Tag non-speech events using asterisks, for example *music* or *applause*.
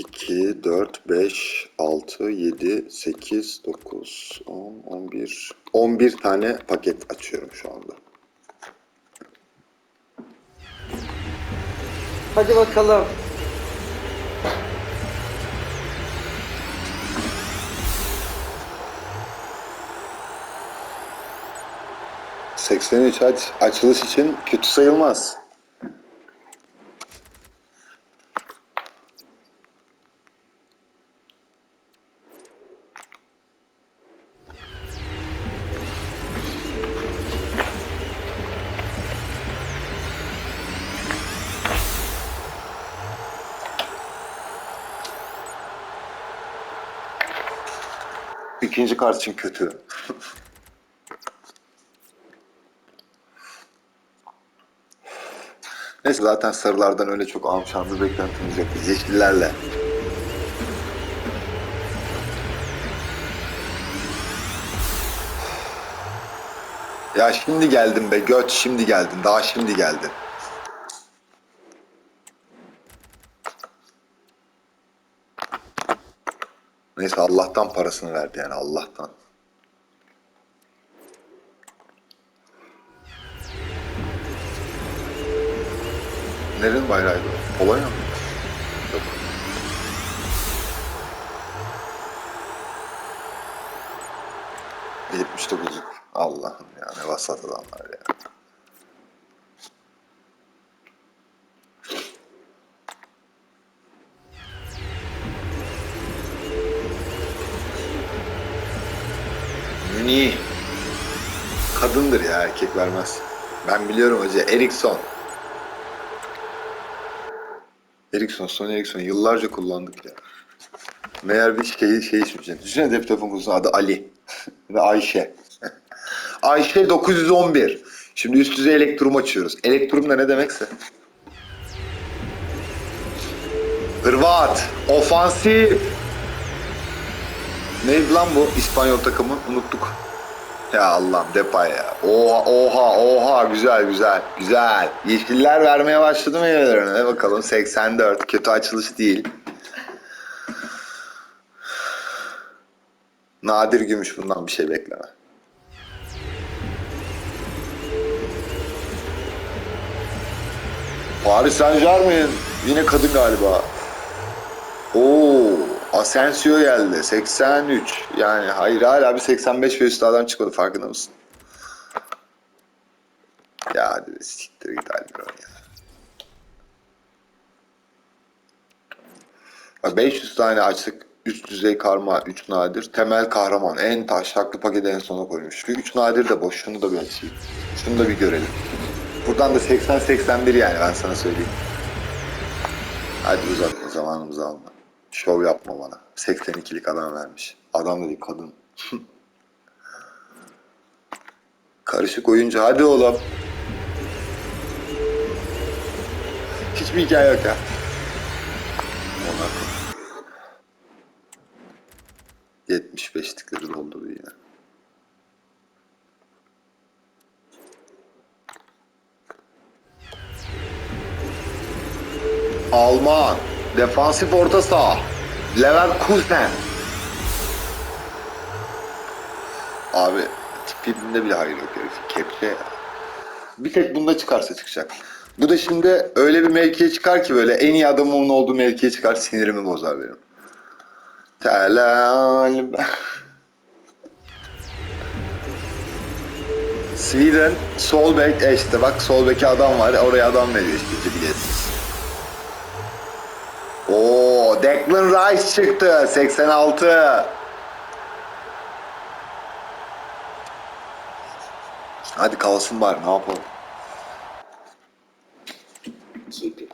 2, 4, 5, 6, 7, 8, 9, 10, 11. 11 tane paket açıyorum şu anda. Hadi bakalım. ...83 aç, açılış için kötü sayılmaz. İkinci kart için kötü. Neyse zaten sarılardan öyle çok amşan bir beklentimiz yok. Yeşillerle. Ya şimdi geldin be göt şimdi geldin. Daha şimdi geldin. Neyse Allah'tan parasını verdi yani Allah'tan. Nerenin bayrağıydı? o? Polonya mı? Yok. Yetmiş dokuzluk. Allah'ım ya ne vasat adamlar ya. Münih. Kadındır ya erkek vermez. Ben biliyorum hoca. Eriksson. Ericsson, Sony Ericsson yıllarca kullandık ya. Meğer bir şey, şey ismi için. Düşünsene cep telefon kutusunun adı Ali. *laughs* Ve Ayşe. *laughs* Ayşe 911. Şimdi üst düzey elektrum açıyoruz. Elektrum da ne demekse. Hırvat. Ofansif. Neydi lan bu İspanyol takımı? Unuttuk. Ya Allah'ım Depay ya. Oha oha oha güzel güzel güzel. Yeşiller vermeye başladı meyvelerini. Ne bakalım 84 kötü açılış değil. Nadir gümüş bundan bir şey bekleme. Paris Saint Germain yine kadın galiba. Oo, Asensio geldi. 83. Yani hayır hala bir 85 ve üstü adam çıkmadı farkında mısın? Ya hadi siktir git Almiron ya. Bak 500 tane açtık. Üst düzey karma 3 nadir. Temel kahraman. En taşaklı paketi en sona koymuş. Şu 3 nadir de boş. Şunu da bir açayım. Şunu da bir görelim. Buradan da 80-81 yani ben sana söyleyeyim. Hadi uzatma zamanımızı alma. Şov yapma bana. 82'lik adam vermiş. Adam dedi kadın. *laughs* Karışık oyuncu hadi oğlum. Hiçbir hikaye yok ya. Monaco. 75'likleri doldu yine. Alman. Defansif orta saha. Leverkusen. Abi tipinde bile hayır yok herif. Kepçe ya. Bir tek bunda çıkarsa çıkacak. Bu da şimdi öyle bir mevkiye çıkar ki böyle en iyi adamın olduğu mevkiye çıkar sinirimi bozar benim. Telal. Sweden sol bek e işte bak sol beki adam var oraya adam veriyor işte cibiliyetsiz. Oo Declan Rice çıktı 86. Hadi kalsın bari ne yapalım. Keep it.